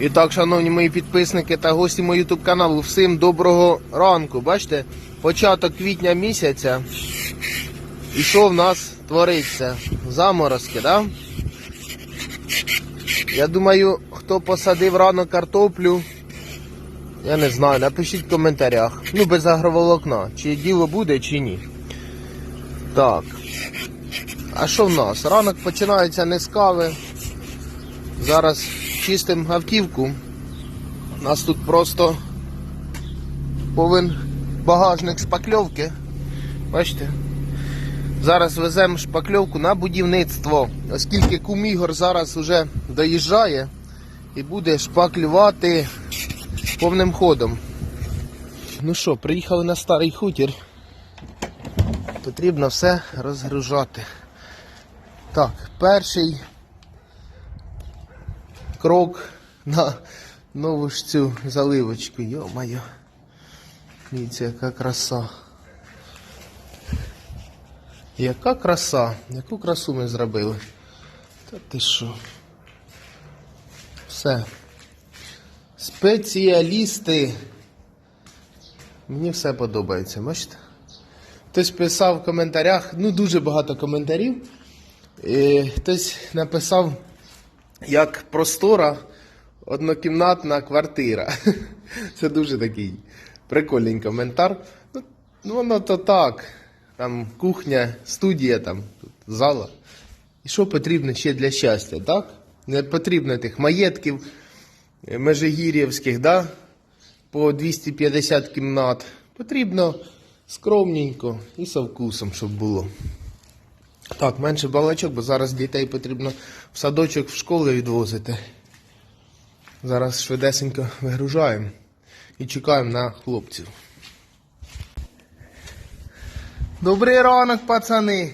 І так, шановні мої підписники та гості мого YouTube каналу, всім доброго ранку. Бачите, початок квітня місяця. І що в нас твориться? Заморозки, да? Я думаю, хто посадив рано картоплю, я не знаю, напишіть в коментарях. Ну, без агроволокна, чи діло буде, чи ні. Так. А що в нас? Ранок починається не з кави. Зараз чистим автівку. У нас тут просто повинен багажник шпакльовки. Бачите? Зараз веземо шпакльовку на будівництво, оскільки кум Ігор зараз вже доїжджає і буде шпаклювати повним ходом. Ну що, приїхали на старий хутір. Потрібно все розгружати. Так, перший крок на нову ж цю заливочку. Йо-моє. Дивіться, яка краса. Яка краса? Яку красу ми зробили? Та ти що? Все. Спеціалісти. Мені все подобається, бачите? Хтось писав в коментарях, ну дуже багато коментарів. Е, Хтось написав, як простора однокімнатна квартира. Це дуже такий прикольний коментар. Ну, ну воно то так. Там кухня, студія, там тут зала. І що потрібно ще для щастя, так? Не потрібно тих маєтків е, межигір'ївських, да? по 250 кімнат. Потрібно скромненько і со вкусом, щоб було. Так, менше балачок, бо зараз дітей потрібно в садочок, в школу відвозити. Зараз швидесенько вигружаємо і чекаємо на хлопців. Добрий ранок, пацани.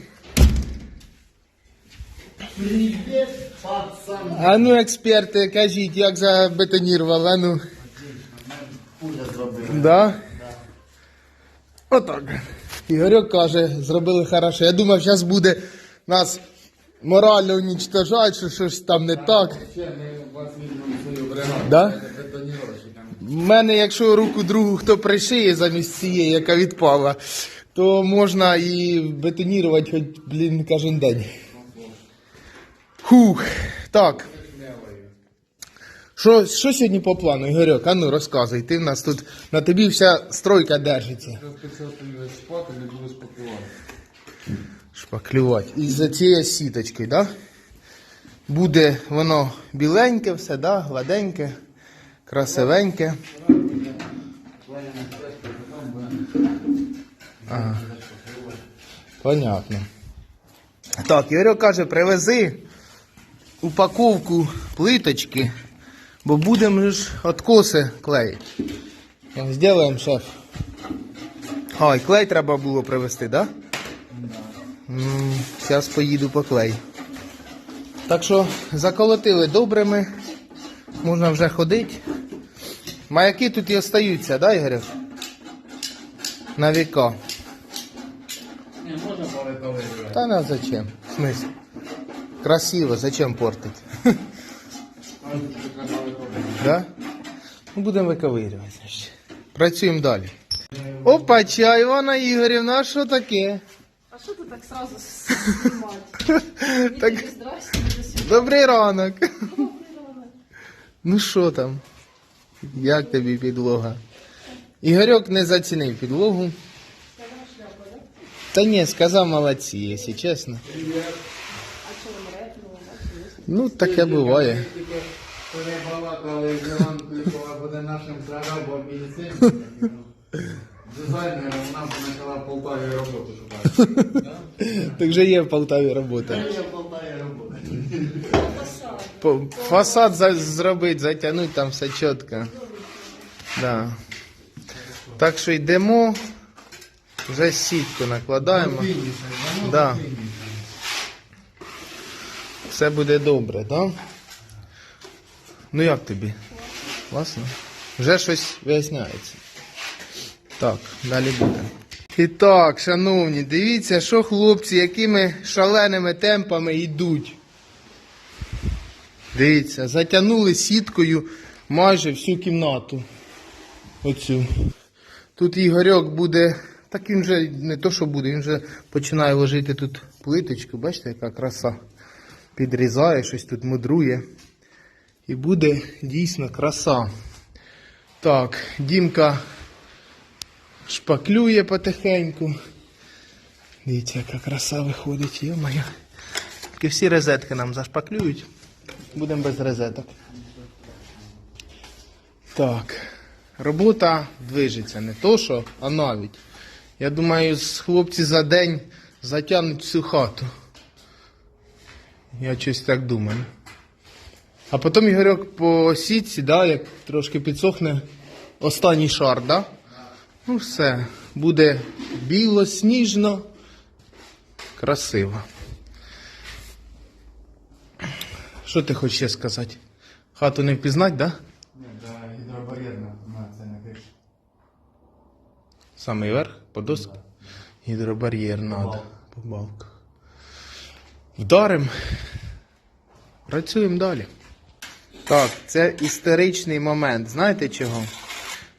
Привет, пацан. А ну, експерти, кажіть, як забетонірували, а ну. Пуля зробила. Да? Отак. Ігорьок каже, зробили хорошо. Я думав, зараз буде нас морально уничтожать, що щось там не так. Да? В мене, якщо руку другу хто пришиє замість цієї, яка відпала, то можна і бетонірувати хоч, блін, кожен день. Хух. Так. Що, що сьогодні по плану, Ігорьок? А ну розказуй. Ти в нас тут на тобі вся стройка держиться. Спати, не буду спокувати. Шпаклювати. І за цією сіточкою, да? Буде воно біленьке, все, да? гладеньке, красивеньке. Ага. Понятно. Так, Ігорьок каже, привези упаковку плиточки, бо будемо ж откоси клеїти. Зробимо, шеф. І клей треба було привезти, так? Да? Зараз поїду по клей. Так що заколотили добре ми. Можна вже ходити. Маяки тут і остаються, да, Ігорю? На віка. Не, можна повиколирувати. Та на зачем? В смысле? Красиво, зачем портить? Да? Ну, будемо виковирювати. Працюємо далі. Опа, чай, Івана Ігорівна, а що таке? А что ты так сразу снимать? Так, Видите, здрасте, до свидания. добрий ранок. Ну що там? Як тобі підлога? Ігорьок не зацінив підлогу. Та ні, сказав молодці, якщо чесно. Ну, таке буває. Перебалакали, Іван Кликова буде нашим прорабом медицини. Дизайнером нам почала в Полтаві роботу шукати. Так же є в Полтаві робота. Я в Полтаві роботу. По- Фасад за- зробити, затягнути, там все чітко. Да. Так що йдемо, вже сітку накладаємо. Да. Все буде добре, так? Ну як тобі? Класно? Вже щось виясняється. Так, далі буде. І так, шановні, дивіться, що хлопці, якими шаленими темпами йдуть. Дивіться, затягнули сіткою майже всю кімнату. Оцю. Тут Ігорьок буде. Так він вже не то, що буде, він вже починає ложити тут плиточку. Бачите, яка краса. Підрізає, щось тут мудрує. І буде дійсно краса. Так, Дімка шпаклює потихеньку. Дивіться, яка краса виходить, йо-моє. Тільки всі розетки нам зашпаклюють. Будемо без розеток. Так. Робота движеться. Не то що, а навіть. Я думаю, хлопці за день затягнуть всю хату. Я щось так думаю. А потім Ігорьок по сітці, да, як трошки підсохне, останній шар, да? Ну все, буде біло, сніжно, красиво. Що ти хочеш ще сказати? Хату не впізнать, да? Ні, да, гідробар'єрна на це не криш. Самий верх, по досках. Гідробар'єр надо. По балках. Вдарим. Працюємо далі. Так, це історичний момент. Знаєте чого?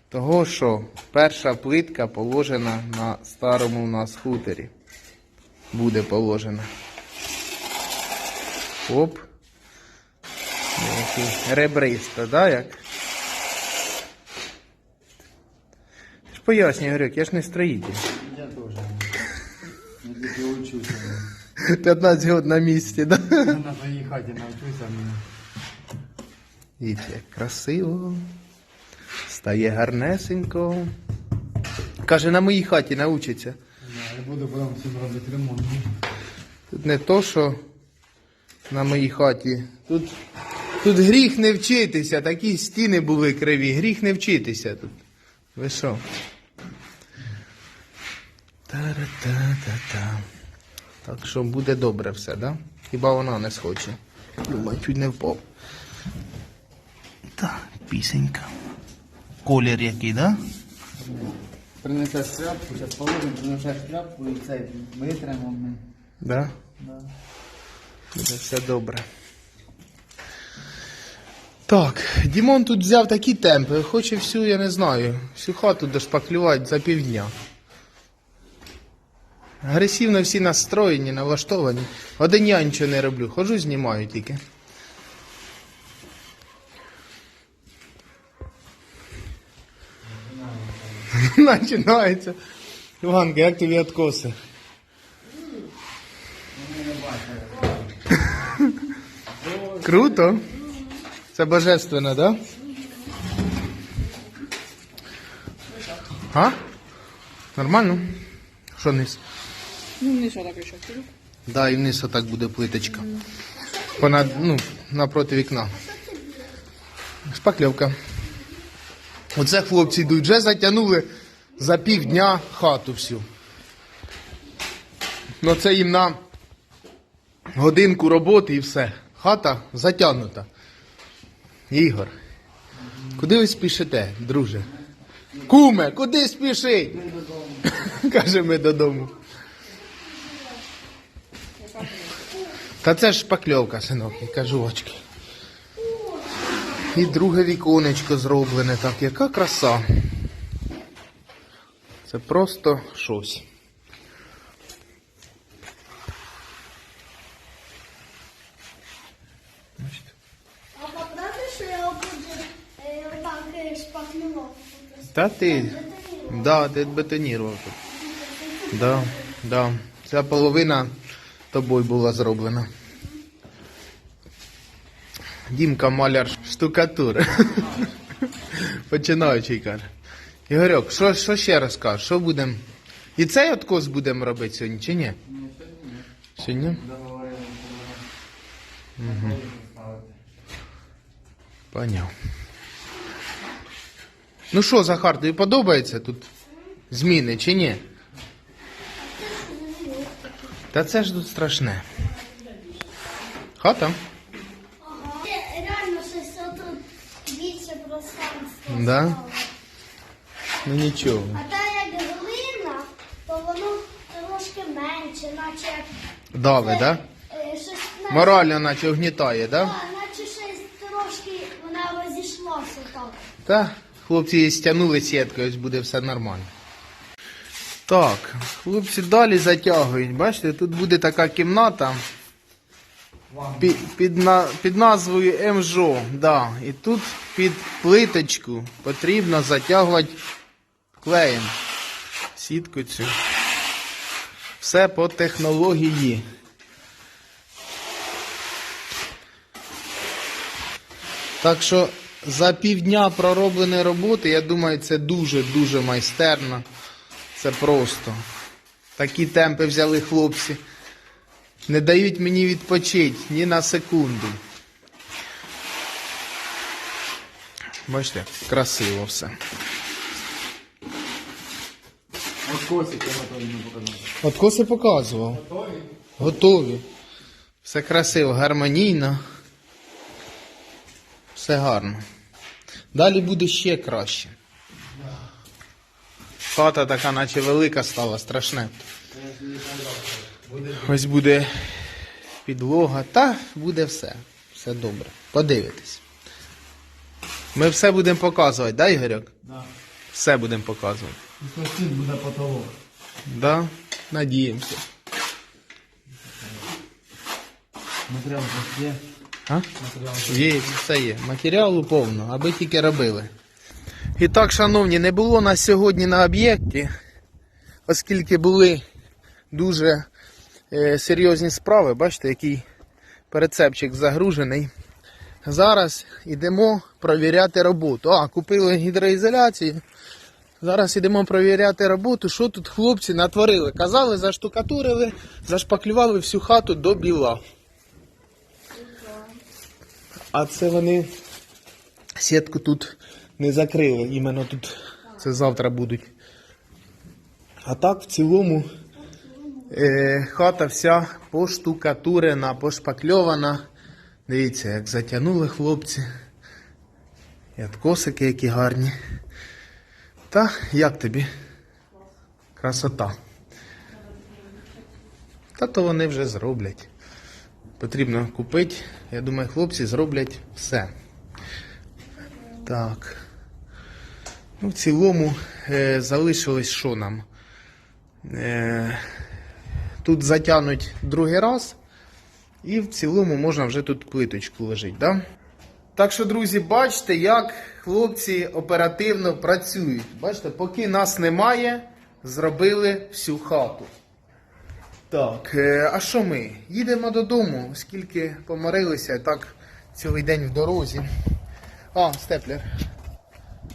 Того, що перша плитка положена на старому у нас хуторі. Буде положена. Оп. Ребриста, да, як? Ти ж пояснюй, Грек, я ж не строїтель. Я теж. Я тільки учуся. 15 років на місці, да? Своїй хаті навчуся. мені. Дивіться, як красиво. Стає гарнесенько. Каже, на моїй хаті научиться. Я буду потім всім робити ремонт. Тут не то, що на моїй хаті. Тут, тут гріх не вчитися, такі стіни були криві. Гріх не вчитися тут. Ви що? Та-ра-та-та-та. Так що буде добре все, да? Хіба вона не схоче? Думаю, чуть не впав. Так, пісенька. Колір який, да? Принесе шляпку, зараз положимо, принесе шляпку і цей витримо ми. Да? Да. Буде все добре. Так, Дімон тут взяв такі темпи, хоче всю, я не знаю, всю хату дошпаклювати за півдня. Агресивно всі настроєні, налаштовані. Один я нічого не роблю, ходжу, знімаю тільки. Починається. Іванка, як тобі откоси? Круто. Це божественно, да? А? Нормально? Що низ? Ну, не що так ще. Да, і вниз отак буде плиточка. Понад, ну, напроти вікна. Шпакльовка. Оце хлопці йдуть, вже затягнули за півдня хату всю. Ну це їм на годинку роботи і все. Хата затягнута. Ігор. Куди ви спішите, друже? Куме, куди спішить? Каже, ми додому. Та це ж шпакльовка, синок, і кажучки. І друге віконечко зроблене так. Яка краса. Це просто щось. А правда, що я буду отак е. Та ти. Да, ти бетонірував тут. Да, да. Ця половина тобою була зроблена. Дімка маляр штукатури. Починаючий каже. Ігорьок, що, що ще раз кажеш? Що будемо? І цей откос будемо робити сьогодні чи ні? Ні, Сьогодні? Договорилися. Поняв. Ну що, Захар, тобі подобається тут зміни чи ні? Та це ж тут страшне. Хата? Ага. Реально щось отут більше пространства. Да. Ну нічого. А та як глина, то воно трошки менше, наче Дави, да? е, щось наче, Морально наче угнітає, да? Да, наче щось трошки вона розійшлася Та, хлопці стягнули сіткою, ось буде все нормально. Так, хлопці далі затягують. Бачите, тут буде така кімната під, під, на, під назвою МЖО. Да. І тут під плиточку потрібно затягувати клеєм. Сітку цю. Все по технології. Так що за півдня проробленої роботи, я думаю, це дуже-дуже майстерно. Це просто. Такі темпи взяли хлопці. Не дають мені відпочити ні на секунду. Бачите, красиво все. От косики готові не показали. От показував. Готові? Готові. Все красиво, гармонійно. Все гарно. Далі буде ще краще. Хата така, наче велика стала, страшне. Ось буде підлога, та буде все. Все добре. Подивитесь. Ми все будемо показувати, да, Ігорьок? Да. Все будемо показувати. І тут буде потолок. Да? Надіємося. Матеріал тут є. А? Є, все є. Матеріалу повно, аби тільки робили. І так, шановні, не було нас сьогодні на об'єкті, оскільки були дуже е, серйозні справи. Бачите, який перецепчик загружений. Зараз йдемо провіряти роботу. А, купили гідроізоляцію. Зараз йдемо провіряти роботу, що тут хлопці натворили. Казали, заштукатурили, зашпаклювали всю хату до біла. А це вони сітку тут не закрили. Іменно тут це завтра будуть. А так в цілому е, хата вся поштукатурена, пошпакльована. Дивіться, як затягнули хлопці. І откосики які гарні. Та як тобі? Красота. Та то вони вже зроблять. Потрібно купити. Я думаю, хлопці зроблять все. Так. Ну, в цілому е, залишилось що нам? Е, тут затягнуть другий раз. І в цілому можна вже тут плиточку лежить, да? Так що, друзі, бачите, як хлопці оперативно працюють. Бачите, поки нас немає, зробили всю хату. Так, е, а що ми? Їдемо додому, оскільки поморилися так цілий день в дорозі. А, степлер.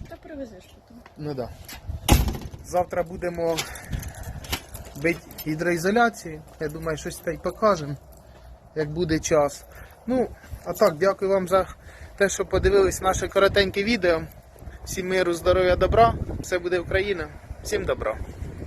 Та привезеш що там. Ну да. Завтра будемо бити гідроізоляцію. Я думаю, щось та й покажемо, як буде час. Ну, а так, дякую вам за те, що подивились наше коротеньке відео. Всім миру, здоров'я, добра. Все буде Україна. Всім добра.